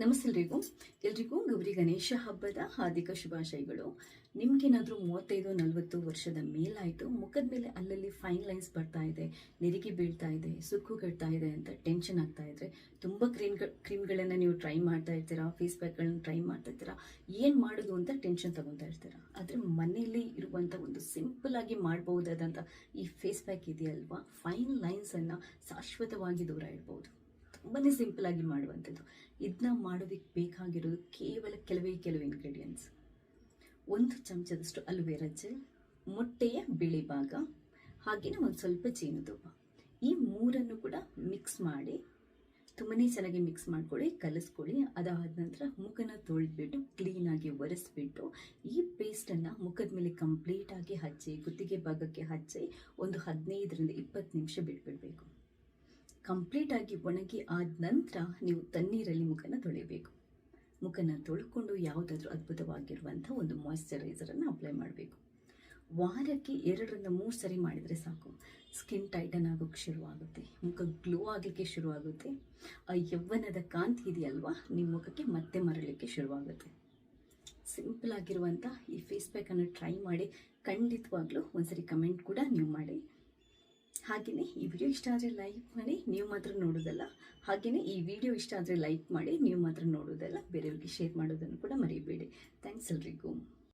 ನಮಸ್ತೆ ಎಲ್ರಿಗೂ ಗೌರಿ ಗಣೇಶ ಹಬ್ಬದ ಹಾರ್ದಿಕ ಶುಭಾಶಯಗಳು. ನಿಮ್ಗೇನಾದರೂ ಮೂವತ್ತೈದು, ನಲವತ್ತು ವರ್ಷದ ಮೇಲಾಯಿತು. ಮುಖದ ಮೇಲೆ ಅಲ್ಲಲ್ಲಿ ಫೈನ್ ಲೈನ್ಸ್ ಬರ್ತಾ ಇದೆ. ನೆರಿಗೆ ಬೀಳ್ತಾ ಇದೆ. ಸುಕ್ಕುಗಡ್ತಾ ಇದೆ ಅಂತ ಟೆನ್ಷನ್ ಆಗ್ತಾ ಇದ್ರೆ, ತುಂಬ ಕ್ರೀಮ್ಗಳು ಕ್ರೀಮ್ಗಳನ್ನು ನೀವು ಟ್ರೈ ಮಾಡ್ತಾ ಇರ್ತೀರಾ? ಫೇಸ್ ಪ್ಯಾಕ್ಗಳನ್ನು ಟ್ರೈ ಮಾಡ್ತಾ ಇರ್ತೀರಾ? ಏನು ಮಾಡೋದು ಅಂತ ಟೆನ್ಷನ್ ತಗೊತಾ ಇರ್ತೀರಾ? ಆದರೆ ಮನೆಯಲ್ಲಿ ಇರುವಂಥ ಒಂದು ಸಿಂಪಲ್ ಆಗಿ ಮಾಡಬಹುದಾದಂಥ ಈ ಫೇಸ್ ಪ್ಯಾಕ್ ಇದೆಯಲ್ವಾ? ಫೈನ್ ಲೈನ್ಸನ್ನು ಶಾಶ್ವತವಾಗಿ ದೂರ ಇಡ್ಬೋದು. ತುಂಬಾ ಸಿಂಪಲ್ ಆಗಿ ಮಾಡುವಂಥದ್ದು. ಇದನ್ನ ಮಾಡೋದಕ್ಕೆ ಬೇಕಾಗಿರೋದು ಕೇವಲ ಕೆಲವೇ ಕೆಲವು ಇಂಗ್ರೀಡಿಯೆಂಟ್ಸ್ ಒಂದು ಚಮಚದಷ್ಟು ಅಲುವೆರಾ ಜೆಲ್ ಮೊಟ್ಟೆಯ ಬಿಳಿ ಭಾಗ ಹಾಗೆಯೇ ಒಂದು ಸ್ವಲ್ಪ ಜೇನುತುಪ್ಪ. ಈ ಮೂರನ್ನು ಕೂಡ ಮಿಕ್ಸ್ ಮಾಡಿ, ತುಂಬನೇ ಚೆನ್ನಾಗಿ ಮಿಕ್ಸ್ ಮಾಡ್ಕೊಳ್ಳಿ, ಕಲಿಸ್ಕೊಳ್ಳಿ. ಅದಾದ ನಂತರ ಮುಖನ ತೊಳೆದ್ಬಿಟ್ಟು ಕ್ಲೀನಾಗಿ ಒರೆಸ್ಬಿಟ್ಟು ಈ ಪೇಸ್ಟನ್ನು ಮುಖದ ಮೇಲೆ ಕಂಪ್ಲೀಟಾಗಿ ಹಚ್ಚಿ, ಗುತ್ತಿಗೆ ಭಾಗಕ್ಕೆ ಹಚ್ಚಿ ಒಂದು ಹದಿನೈದರಿಂದ ಇಪ್ಪತ್ತು ನಿಮಿಷ ಬಿಟ್ಬಿಡಬೇಕು. ಕಂಪ್ಲೀಟ್ ಆಗಿ ಒಣಗಿ ಆದ ನಂತರ ನೀವು ತಣ್ಣೀರಲ್ಲಿ ಮುಖನ ತೊಳಿಬೇಕು. ಮುಖನ ತೊಳ್ಕೊಂಡು ಯಾವುದಾದ್ರೂ ಅದ್ಭುತವಾಗಿರುವಂಥ ಒಂದು ಮಾಯಿಶ್ಚರೈಸರನ್ನು ಅಪ್ಲೈ ಮಾಡಬೇಕು. ವಾರಕ್ಕೆ ಎರಡರಿಂದ ಮೂರು ಸರಿ ಮಾಡಿದರೆ ಸಾಕು. ಸ್ಕಿನ್ ಟೈಟನ್ ಆಗೋಕ್ಕೆ ಶುರುವಾಗುತ್ತೆ. ಮುಖ ಗ್ಲೋ ಆಗಲಿಕ್ಕೆ ಶುರುವಾಗುತ್ತೆ. ಆ ಯೌವನದ ಕಾಂತಿ ಇದೆಯಲ್ವಾ? ನಿಮ್ಮ ಮುಖಕ್ಕೆ ಮತ್ತೆ ಮರಳಲಿಕ್ಕೆ ಶುರುವಾಗುತ್ತೆ. ಸಿಂಪಲ್ ಆಗಿರುವಂಥ ಈ ಫೇಸ್ ಪ್ಯಾಕನ್ನು ಟ್ರೈ ಮಾಡಿ ಖಂಡಿತವಾಗ್ಲೂ ಒಂದ್ಸರಿ ಕಮೆಂಟ್ ಕೂಡ ನೀವು ಮಾಡಿ. ಹಾಗೆಯೇ ಈ ವಿಡಿಯೋ ಇಷ್ಟ ಆದರೆ ಲೈಕ್ ಮಾಡಿ, ನೀವು ಮಾತ್ರ ನೋಡೋದಲ್ಲ. ಹಾಗೆಯೇ ಈ ವಿಡಿಯೋ ಇಷ್ಟ ಆದರೆ ಲೈಕ್ ಮಾಡಿ, ನೀವು ಮಾತ್ರ ನೋಡೋದಲ್ಲ. ಬೇರೆಯವ್ರಿಗೆ ಶೇರ್ ಮಾಡೋದನ್ನು ಕೂಡ ಮರಿಬೇಡಿ. ಥ್ಯಾಂಕ್ಸ್ ಎಲ್ರಿಗೂ.